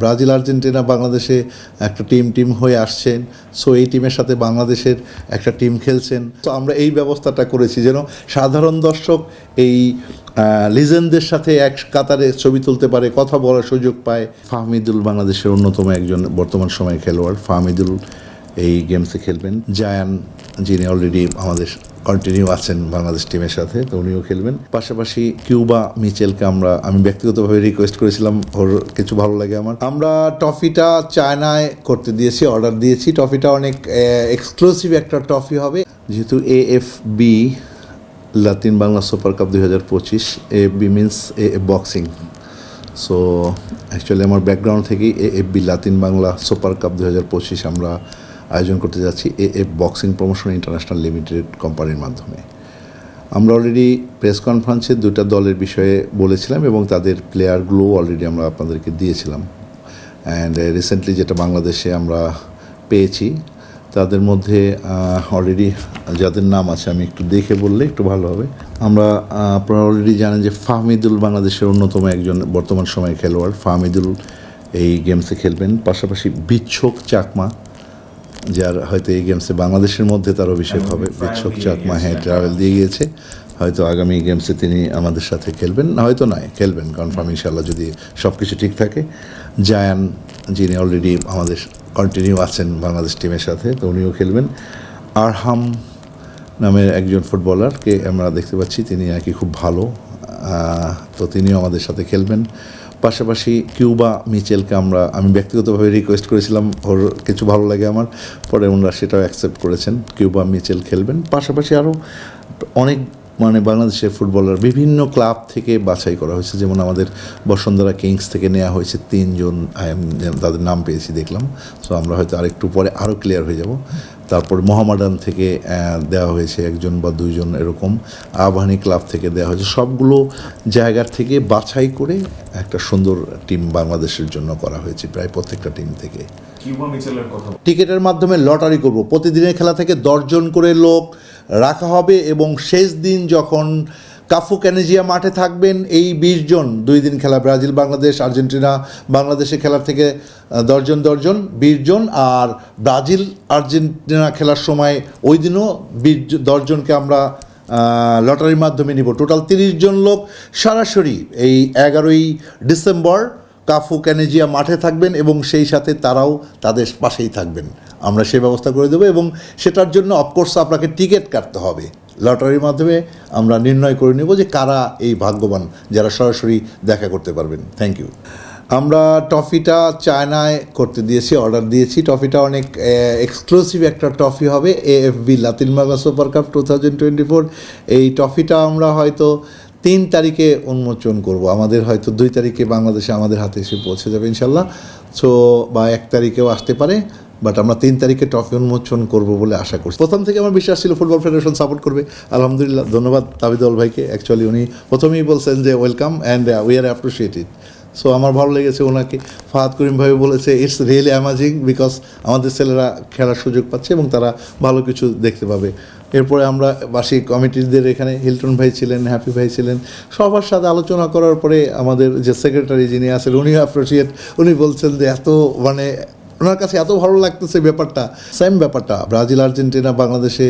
Brazil, Argentina, বাংলাদেশে একটা team team হয়ে আসছেন। সো এই টিমের সাথে বাংলাদেশের একটা টিম খেলছেন। তো আমরা এই ব্যবস্থাটা করেছি যেন সাধারণ দর্শক এই লিজেন্ডদের সাথে এক কাতারে ছবি তুলতে পারে, কথা বলার সুযোগ পায়। ফাহমিদুল বাংলাদেশের অন্যতম একজন বর্তমান সময়ে খেলোয়াড়, ফাহমিদুল এই গেমসে খেলবেন। জায়ান, যিনি অলরেডি আমাদের কন্টিনিউ আছেন বাংলাদেশ টিমের সাথে, তো উনিও খেলবেন। পাশাপাশি কিউবা মিচেলকে আমরা, আমি ব্যক্তিগতভাবে রিকোয়েস্ট করেছিলাম, ওর কিছু ভালো লাগে আমার। আমরা ট্রফিটা চায়নায় করতে দিয়েছি, অর্ডার দিয়েছি। ট্রফিটা অনেক এক্সক্লুসিভ একটা ট্রফি হবে। যেহেতু A F B Latin Bangla super cup দুই হাজার পঁচিশ A B means A boxing so actually আমার ব্যাকগ্রাউন্ড থেকেই A F B Latin Bangla super cup দু হাজার পঁচিশ আমরা আয়োজন করতে যাচ্ছি A F boxing promotion international limited কোম্পানির মাধ্যমে। আমরা অলরেডি প্রেস কনফারেন্সে দুটা দলের বিষয়ে বলেছিলাম এবং তাদের প্লেয়ারগুলো অলরেডি আমরা আপনাদেরকে দিয়েছিলাম। অ্যান্ড রিসেন্টলি যেটা বাংলাদেশে আমরা পেয়েছি, তাদের মধ্যে অলরেডি যাদের নাম আছে আমি একটু দেখে বললে একটু ভালো হবে। আমরা আপনারা অলরেডি জানেন যে ফাহমিদুল বাংলাদেশের অন্যতম একজন বর্তমান সময়ে খেলোয়াড়। ফাহমিদুল এই গেমসে খেলবেন, পাশাপাশি বিচ্ছক চাকমা। যার হয়তো এই গেমসে বাংলাদেশের মধ্যে তার অভিষেক হবে। বিচ্ছক চাকমা হ্যাঁ ট্রাভেল দিয়ে গিয়েছে। হয়তো আগামী গেমসে তিনি আমাদের সাথে খেলবেন। না হয়তো নয়, খেলবেন। কনফার্ম ইনশাল্লাহ যদি সব কিছু ঠিক থাকে। জায়ান, যিনি অলরেডি আমাদের কন্টিনিউ আছেন বাংলাদেশ টিমের সাথে, তো উনিও খেলবেন। আরহাম নামের একজন ফুটবলারকে আমরা দেখতে পাচ্ছি। তিনি আর কি খুব ভালো। তো তিনিও আমাদের সাথে খেলবেন। পাশাপাশি কিউবা মিচেলকে আমরা, আমি ব্যক্তিগতভাবে রিকোয়েস্ট করেছিলাম, ওর কিছু ভালো লাগে আমার। পরে ওনারা সেটাও অ্যাকসেপ্ট করেছেন, কিউবা মিচেল খেলবেন। পাশাপাশি আরও অনেক মানে বাংলাদেশের ফুটবলার, বিভিন্ন ক্লাব থেকে বাছাই করা হয়েছে। যেমন আমাদের বসুন্ধরা কিংস থেকে নেওয়া হয়েছে তিনজন তাদের নাম পেয়েছি, দেখলাম। সো আমরা হয়তো আরেকটু পরে আরও ক্লিয়ার হয়ে যাব। তারপর মোহামেডান থেকে দেওয়া হয়েছে একজন বা দুইজন এরকম আবাহনী ক্লাব থেকে দেওয়া হয়েছে। সবগুলো জায়গার থেকে বাছাই করে একটা সুন্দর টিম বাংলাদেশের জন্য করা হয়েছে প্রায় প্রত্যেকটা টিম থেকে। টিকিটের টিকেটের মাধ্যমে লটারি করব। প্রতিদিনের খেলা থেকে দশজন করে লোক রাখা হবে এবং শেষ দিন যখন কাফু ক্যানেজিয়া মাঠে থাকবেন এই বিশ জন। দুই দিন খেলা ব্রাজিল, বাংলাদেশ, আর্জেন্টিনা। বাংলাদেশে খেলার থেকে দশজন দশজন, বিশ জন। আর ব্রাজিল, আর্জেন্টিনা খেলার সময় ওই দিনও বিশ দশজনকে আমরা লটারির মাধ্যমে নিব। টোটাল তিরিশ জন লোক সরাসরি এই এগারোই ডিসেম্বর কাফু ক্যানেজিয়া মাঠে থাকবেন এবং সেই সাথে তারাও তাদের পাশেই থাকবেন। আমরা সে ব্যবস্থা করে দেবো এবং সেটার জন্য অফকোর্স আপনাকে টিকিট কাটতে হবে। লটারির মাধ্যমে আমরা নির্ণয় করে নেব যে কারা এই ভাগ্যবান যারা সরাসরি দেখা করতে পারবেন। থ্যাংক ইউ আমরা ট্রফিটা চায়নায় করতে দিয়েছি, অর্ডার দিয়েছি। ট্রফিটা অনেক এক্সক্লুসিভ একটা ট্রফি হবে, AFB Latin Bangla super cup two thousand twenty four. এই ট্রফিটা আমরা হয়তো তিন তারিখে উন্মোচন করব। আমাদের হয়তো দুই তারিখে বাংলাদেশে আমাদের হাতে এসে পৌঁছে যাবে ইনশাল্লাহ। সো বা এক তারিখেও আসতে পারে। বাট আমরা তিন তারিখে ট্রফি উন্মোচন করব বলে আশা করছি। প্রথম থেকে আমার বিশ্বাস ছিল ফুটবল ফেডারেশন সাপোর্ট করবে। আলহামদুলিল্লাহ, ধন্যবাদ তাবিদুল ভাইকে। অ্যাকচুয়ালি উনি প্রথমেই বলছেন যে welcome and we are appreciated so আমার ভালো লেগেছে ওনাকে। ফাহাদ করিম ভাই বলেছে ইটস রিয়েলি অ্যামাজিং বিকজ আমাদের ছেলেরা খেলার সুযোগ পাচ্ছে এবং তারা ভালো কিছু দেখতে পাবে। এরপরে আমরা বার্ষিক কমিটিদের এখানে, হিলটন ভাই ছিলেন, হ্যাপি ভাই ছিলেন। সবার সাথে আলোচনা করার পরে আমাদের যে সেক্রেটারি যিনি আছেন, উনিও অ্যাপ্রিসিয়েট উনি বলছেন যে, এত মানে ওনার কাছে এত ভালো লাগতেছে ব্যাপারটা সেম ব্যাপারটা। ব্রাজিল, আর্জেন্টিনা, বাংলাদেশে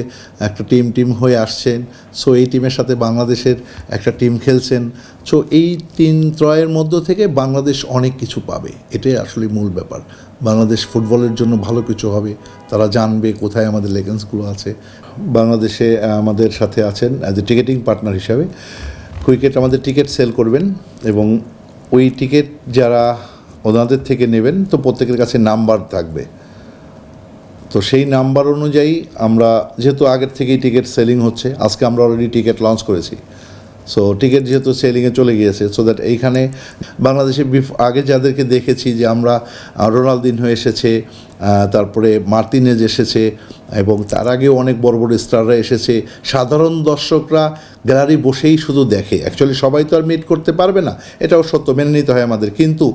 একটা টিম টিম হয়ে আসছেন সো এই টিমের সাথে বাংলাদেশের একটা টিম খেলছেন। সো এই তিন ত্রয়ের মধ্য থেকে বাংলাদেশ অনেক কিছু পাবে, এটাই আসলে মূল ব্যাপার। বাংলাদেশ ফুটবলের জন্য ভালো কিছু হবে, তারা জানবে কোথায় আমাদের লেগেন্সগুলো আছে। বাংলাদেশে আমাদের সাথে আছেন অ্যাজ এ টিকেটিং পার্টনার হিসাবে। কুইকেট আমাদের টিকিট সেল করবেন এবং ওই টিকিট যারা ওনাদের থেকে নেবেন, তো প্রত্যেকের কাছে নাম্বার থাকবে। তো সেই নাম্বার অনুযায়ী আমরা, যেহেতু আগের থেকেই টিকিট সেলিং হচ্ছে, আজকে আমরা অলরেডি টিকিট লঞ্চ করেছি। সো টিকিট যেহেতু সেলিংয়ে চলে গিয়েছে সো দ্যাট এইখানে বাংলাদেশে আগে যাদেরকে দেখেছি যে আমরা রোনালদিন হয়ে এসেছে তারপরে মার্তিনেজ এসেছে এবং তার আগেও অনেক বড় বড় স্টাররা এসেছে। সাধারণ দর্শকরা গ্যালারি বসেই শুধু দেখে। অ্যাকচুয়ালি সবাই তো আর মিট করতে পারবে না। এটাও সত্য, মেনে নিতে হয় আমাদের। কিন্তু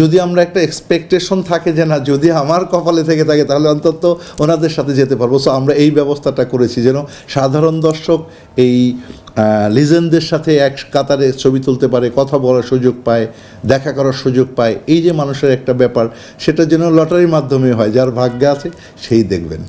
যদি আমরা একটা এক্সপেকটেশন থাকে যে না, যদি আমার কপালে থেকে থাকে, তাহলে অন্তত ওনাদের সাথে যেতে পারব। সো আমরা এই ব্যবস্থাটা করেছি যেন সাধারণ দর্শক এই লিজেন্ডদের সাথে এক কাতারে ছবি তুলতে পারে, কথা বলার সুযোগ পায়, দেখা করার সুযোগ পায়। এই যে মানুষের একটা ব্যাপার, সেটা যেন লটারির মাধ্যমে হয় যার ভাগ্যে আছে সেই দেখবেন।